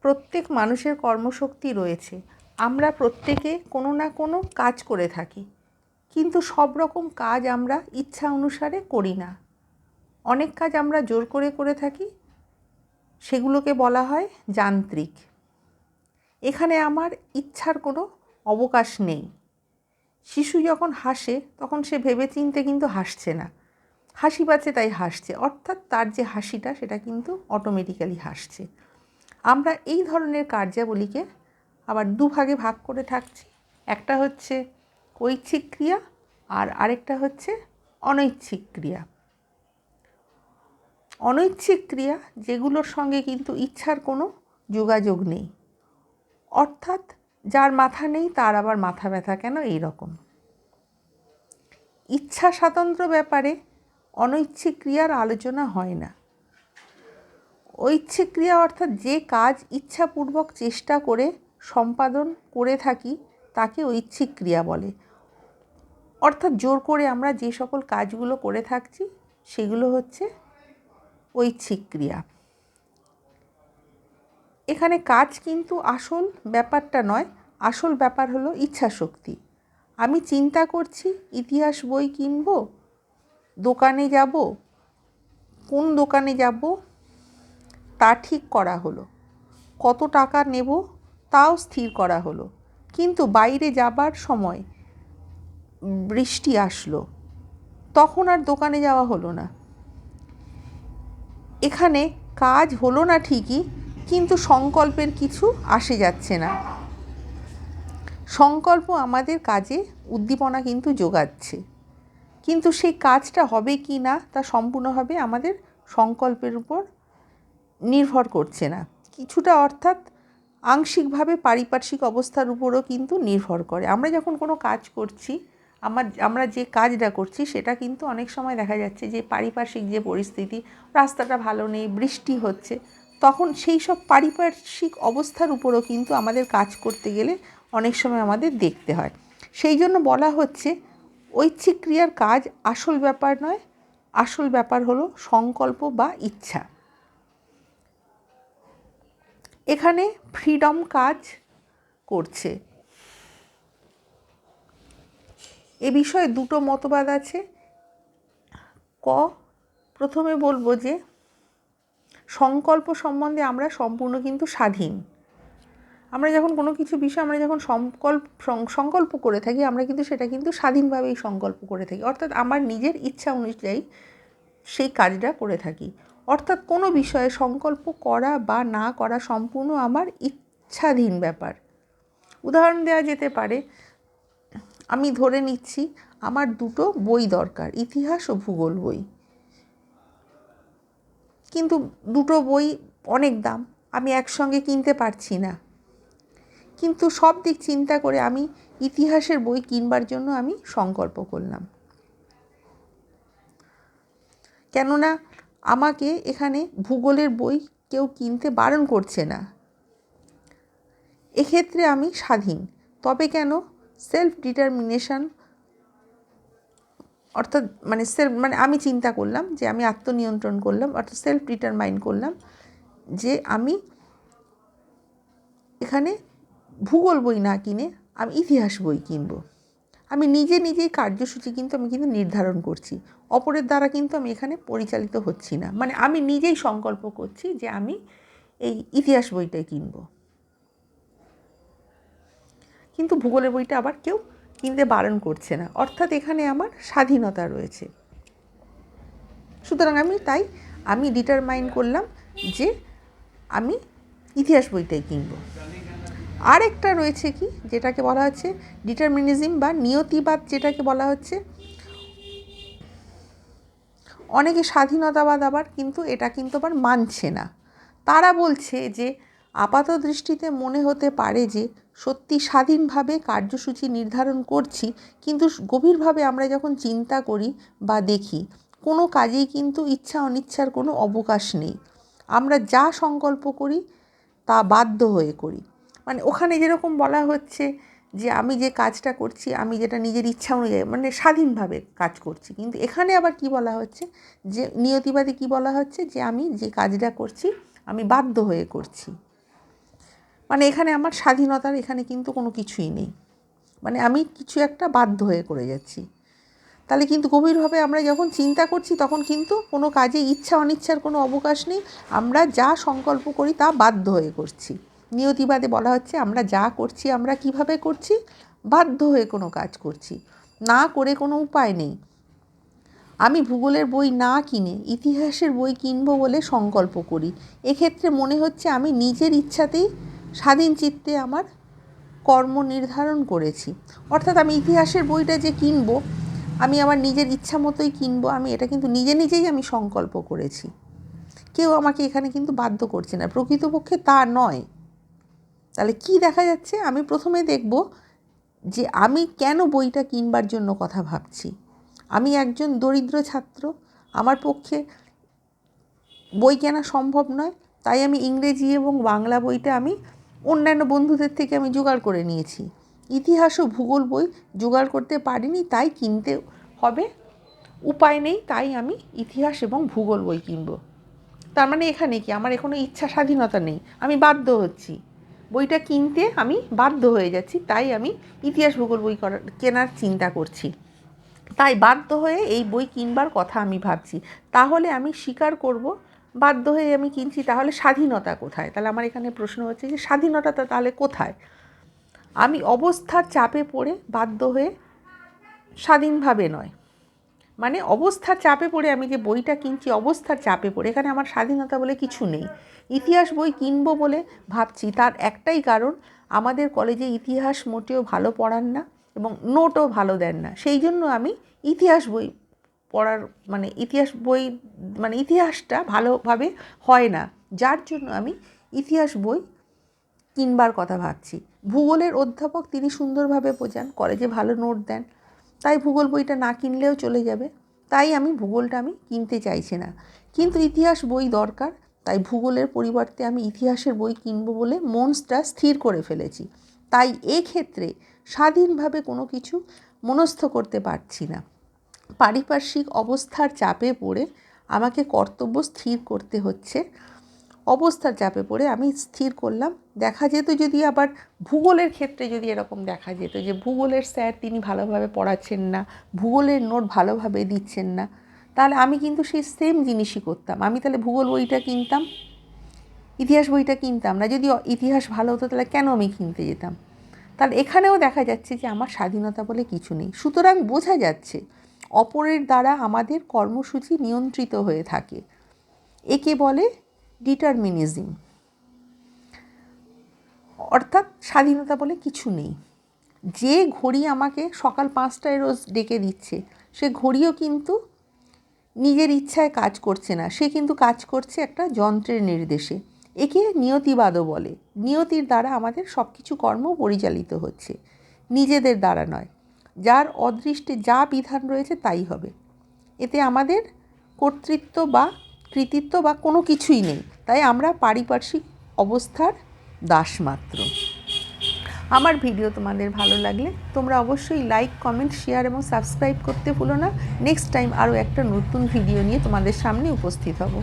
প্রত্যেক মানুষের কর্মশক্তি রয়েছে। আমরা প্রত্যেকে কোনো না কোনো কাজ করে থাকি। কিন্তু সব রকম কাজ আমরা ইচ্ছা অনুসারে করি না। অনেক কাজ আমরা জোর করে করে থাকি, সেগুলোকে বলা হয় যান্ত্রিক। এখানে আমার ইচ্ছার কোনো অবকাশ নেই। শিশু যখন হাসে, তখন সে ভেবেচিন্তে কিন্তু হাসছে না। হাসি পাচ্ছে, তাই হাসছে। অর্থাৎ তার যে হাসিটা, সেটা কিন্তু অটোমেটিক্যালি হাসছে। আমরা এই ধরনের কার্যাবলীকে আবার দুভাগে ভাগ করে থাকছি। একটা হচ্ছে ঐচ্ছিক ক্রিয়া আর আরেকটা হচ্ছে অনৈচ্ছিক ক্রিয়া। অনৈচ্ছিক ক্রিয়া যেগুলোর সঙ্গে কিন্তু ইচ্ছার কোনো যোগাযোগ নেই। অর্থাৎ যার মাথা নেই, তার আবার মাথা ব্যথা কেন এই রকম? ইচ্ছা স্বাতন্ত্র ব্যাপারে অনৈচ্ছিক ক্রিয়ার আলোচনা হয় না। ঐচ্ছিক ক্রিয়া অর্থাৎ যে কাজ ইচ্ছাপূর্বক চেষ্টা করে সম্পাদন করে থাকি, তাকে ঐচ্ছিক ক্রিয়া বলে। অর্থাৎ জোর করে আমরা যে সকল কাজগুলো করে থাকছি, সেগুলো হচ্ছে ঐচ্ছিক ক্রিয়া এখানে কাজ কিন্তু আসল ব্যাপারটা নয়, আসল ব্যাপার হলো ইচ্ছা শক্তি আমি চিন্তা করছি, ইতিহাস বই কিনব, দোকানে যাব, কোন দোকানে যাব তা ঠিক করা হলো। কত টাকা নেব তাও স্থির করা হলো। কিন্তু বাইরে যাবার সময় বৃষ্টি আসলো। তখন আর দোকানে যাওয়া হলো না। এখানে কাজ হলো না ঠিকই, কিন্তু সংকল্পের কিছু আসে যাচ্ছে না। সংকল্প আমাদের কাজে উদ্দীপনা কিন্তু যোগাচ্ছে। কিন্তু সেই কাজটা হবে কি না তা সম্পূর্ণভাবে আমাদের সংকল্পের উপর নির্ভর করছে না। কিছুটা অর্থাৎ আংশিকভাবে পারিপার্শ্বিক অবস্থার উপরও কিন্তু নির্ভর করে। আমরা যখন কোনো কাজ করছি, আমার, আমরা যে কাজটা করছি, সেটা কিন্তু অনেক সময় দেখা যাচ্ছে যে পারিপার্শ্বিক যে পরিস্থিতি, রাস্তাটা ভালো নেই, বৃষ্টি হচ্ছে, তখন সেই সব পারিপার্শ্বিক অবস্থার উপরও কিন্তু আমাদের কাজ করতে গেলে অনেক সময় আমাদের দেখতে হয়। সেই জন্য বলা হচ্ছে, ঐচ্ছিক ক্রিয়ার কাজ আসল ব্যাপার নয়, আসল ব্যাপার হলো সংকল্প বা ইচ্ছা। এখানে ফ্রিডম কাজ করছে। এ বিষয়ে দুটো মতবাদ আছে। ক, প্রথমে বলব যে, সংকল্প সম্বন্ধে আমরা সম্পূর্ণ কিন্তু স্বাধীন। আমরা যখন কোনো কিছু বিষয় আমরা যখন সংকল্প সংকল্প করে থাকি, আমরা কিন্তু সেটা কিন্তু স্বাধীনভাবেই সংকল্প করে থাকি। অর্থাৎ আমার নিজের ইচ্ছা অনুযায়ী সেই কাজটা করে থাকি। অর্থাৎ কোনো বিষয়ে সংকল্প করা বা না করা সম্পূর্ণ আমার ইচ্ছাধীন ব্যাপার। উদাহরণ দেওয়া যেতে পারে, আমি ধরে নিচ্ছি আমার দুটো বই দরকার, ইতিহাস ও ভূগোল বই। কিন্তু দুটো বই অনেক দাম, আমি একসঙ্গে কিনতে পারছি না। কিন্তু সব দিক চিন্তা করে আমি ইতিহাসের বই কিনবার জন্য আমি সংকল্প করলাম। কেননা আমাকে এখানে ভূগোলের বই কেউ কিনতে বারণ করছে না। এক্ষেত্রে আমি স্বাধীন। তবে কেন? সেলফ ডিটারমিনেশন অর্থাৎ মানে সেলফ মানে আমি চিন্তা করলাম যে আমি আত্মনিয়ন্ত্রণ করলাম, অর্থাৎ সেলফ ডিটারমাইন করলাম যে আমি এখানে ভূগোল বই না কিনে আমি ইতিহাস বই কিনবো। আমি নিজে নিজেই কার্যসূচি কিন্তু আমি কিন্তু নির্ধারণ করছি। অপরের দ্বারা কিন্তু আমি এখানে পরিচালিত হচ্ছি না। মানে আমি নিজেই সংকল্প করছি যে আমি এই ইতিহাস বইটাই কিনব। কিন্তু ভূগোলের বইটা আবার কেউ কিনতে বারণ করছে না। অর্থাৎ এখানে আমার স্বাধীনতা রয়েছে। সুতরাং আমি তাই আমি ডিটারমাইন করলাম যে আমি ইতিহাস বইটাই কিনবো। আরেকটা রয়েছে কি, যেটাকে বলা হচ্ছে ডিটারমিনিজম বা নিয়তিবাদ, যেটাকে বলা হচ্ছে অনেকে স্বাধীনতাবাদ আবার, কিন্তু এটা কিন্তু আবার মানছে না। তারা বলছে যে আপাত দৃষ্টিতে মনে হতে পারে যে সত্যি স্বাধীনভাবে কার্যসূচি নির্ধারণ করছি, কিন্তু গভীরভাবে আমরা যখন চিন্তা করি বা দেখি, কোনো কাজেই কিন্তু ইচ্ছা অনিচ্ছার কোনো অবকাশ নেই। আমরা যা সংকল্প করি, তা বাধ্য হয়ে করি। মানে ওখানে যেরকম বলা হচ্ছে যে আমি যে কাজটা করছি, আমি যেটা নিজের ইচ্ছা অনুযায়ী মানে স্বাধীনভাবে কাজ করছি। কিন্তু এখানে আবার কি বলা হচ্ছে? যে নিয়তিবাদী কি বলা হচ্ছে? যে আমি যে কাজটা করছি, আমি বাধ্য হয়ে করছি। মানে এখানে আমার স্বাধীনতার এখানে কিন্তু কোনো কিছুই নেই। মানে আমি কিছু একটা বাধ্য হয়ে করে যাচ্ছি। তাহলে কিন্তু গভীরভাবে আমরা যখন চিন্তা করছি, তখন কিন্তু কোনো কাজে ইচ্ছা অনিচ্ছার কোনো অবকাশ নেই। আমরা যা সংকল্প করি তা বাধ্য হয়ে করছি। নিয়তিবাদে বলা হচ্ছে, আমরা যা করছি, আমরা কীভাবে করছি? বাধ্য হয়ে কোনো কাজ করছি। না করে কোনো উপায় নেই। আমি ভূগোলের বই না কিনে ইতিহাসের বই কিনবো বলে সংকল্প করি। এক্ষেত্রে মনে হচ্ছে আমি নিজের ইচ্ছাতেই স্বাধীন চিত্তে আমার কর্ম নির্ধারণ করেছি। অর্থাৎ আমি ইতিহাসের বইটা যে কিনব, আমি আমার নিজের ইচ্ছা মতোই কিনবো, আমি এটা কিন্তু নিজে নিজেই আমি সংকল্প করেছি। কেউ আমাকে এখানে কিন্তু বাধ্য করছে না। প্রকৃতপক্ষে তা নয়। তাহলে কি দেখা যাচ্ছে? আমি প্রথমে দেখব যে আমি কেন বইটা কিনবার জন্য কথা ভাবছি। আমি একজন দরিদ্র ছাত্র, আমার পক্ষে বই কেনা সম্ভব নয়, তাই আমি ইংরেজি এবং বাংলা বইটা আমি অন্যান্য বন্ধুদের থেকে আমি জোগাড় করে নিয়েছি। ইতিহাস ও ভূগোল বই জোগাড় করতে পারিনি, তাই কিনতে হবে। উপায় নেই, তাই আমি ইতিহাস এবং ভূগোল বই কিনব। তার মানে এখানে কি? আমার এখনও ইচ্ছা স্বাধীনতা নেই, আমি বাধ্য হচ্ছি। বইটা কিনতে আমি বাধ্য হয়ে যাচ্ছি, তাই আমি ইতিহাস ভূগোল বই করার কেনার চিন্তা করছি। তাই বাধ্য হয়ে এই বই কিনবার কথা আমি ভাবছি। তাহলে আমি স্বীকার করব, বাধ্য হয়ে আমি কিনছি, তাহলে স্বাধীনতা কোথায়? তাহলে আমার এখানে প্রশ্ন হচ্ছে যে, স্বাধীনতাটা তাহলে কোথায়? আমি অবস্থার চাপে পড়ে বাধ্য হয়ে স্বাধীনভাবে নয়। মানে অবস্থার চাপে পড়ে আমি যে বইটা কিনছি, অবস্থার চাপে পড়ে। এখানে আমার স্বাধীনতা বলে কিছু নেই। ইতিহাস বই কিনবো বলে ভাবছি। তার একটাই কারণ, আমাদের কলেজে ইতিহাস মোটেও ভালো পড়ান না এবং নোটও ভালো দেন না। সেই জন্য আমি ইতিহাস বই পড়ার মানে ইতিহাস বই মানে ইতিহাসটা ভালোভাবে হয় না। যার জন্য আমি ইতিহাস বই কিনবার কথা ভাবছি। ভূগোলের অধ্যাপক তিনি সুন্দরভাবে বোঝান, কলেজে ভালো নোট দেন। তাই ভূগোল বইটা না কিনলেও চলে যাবে। তাই আমি ভূগোলটা আমি কিনতে চাইছি না। কিন্তু ইতিহাস বই দরকার, তাই ভূগোলের পরিবর্তে আমি ইতিহাসের বই কিনবো বলে মনসটা স্থির করে ফেলেছি। তাই এক্ষেত্রে স্বাধীনভাবে কোনো কিছু মনস্থ করতে পারছি না। পারিপার্শ্বিক অবস্থার চাপে পড়ে আমাকে কর্তব্য স্থির করতে হচ্ছে। অবস্থার চাপে পড়ে আমি স্থির করলাম। দেখা যেত যদি আবার ভূগোলের ক্ষেত্রে যদি এরকম দেখা যেত যে ভূগোলের স্যার তিনি ভালোভাবে পড়াচ্ছেন না, ভূগোলের নোট ভালোভাবে দিচ্ছেন না, তাহলে আমি কিন্তু সেই সেম জিনিসই করতাম। আমি তাহলে ভূগোল বইটা কিনতাম, ইতিহাস বইটা কিনতাম না। যদি ইতিহাস ভালো হতো তাহলে কেন আমি কিনতে যেতাম? তাহলে এখানেও দেখা যাচ্ছে যে আমার স্বাধীনতা বলে কিছু নেই। সুতরাং বোঝা যাচ্ছে অপরের দ্বারা আমাদের কর্মসূচি নিয়ন্ত্রিত হয়ে থাকে। একে বলে ডিটারমিনিজম। অর্থাৎ স্বাধীনতা বলে কিছু নেই। যে ঘড়ি আমাকে সকাল পাঁচটায় রোজ ডেকে দিচ্ছে, সে ঘড়িও কিন্তু নিজের ইচ্ছায় কাজ করছে না। সে কিন্তু কাজ করছে একটা যন্ত্রের নির্দেশে। একে নিয়তিবাদও বলে। নিয়তির দ্বারা আমাদের সব কিছু কর্ম পরিচালিত হচ্ছে। নিজেদের দ্বারা নয়। যার অদৃষ্টে যা বিধান রয়েছে তাই হবে। এতে আমাদের কর্তৃত্ব বা কৃতিত্ব বা কোনো কিছুই নেই। তাই আমরা পারিপার্শ্বিক অবস্থার দাসমাত্র। আমার ভিডিও তোমাদের ভালো লাগলে তোমরা অবশ্যই লাইক কমেন্ট শেয়ার এবং সাবস্ক্রাইব করতে ভুলো না। নেক্সট টাইম আরও একটা নতুন ভিডিও নিয়ে তোমাদের সামনে উপস্থিত হব।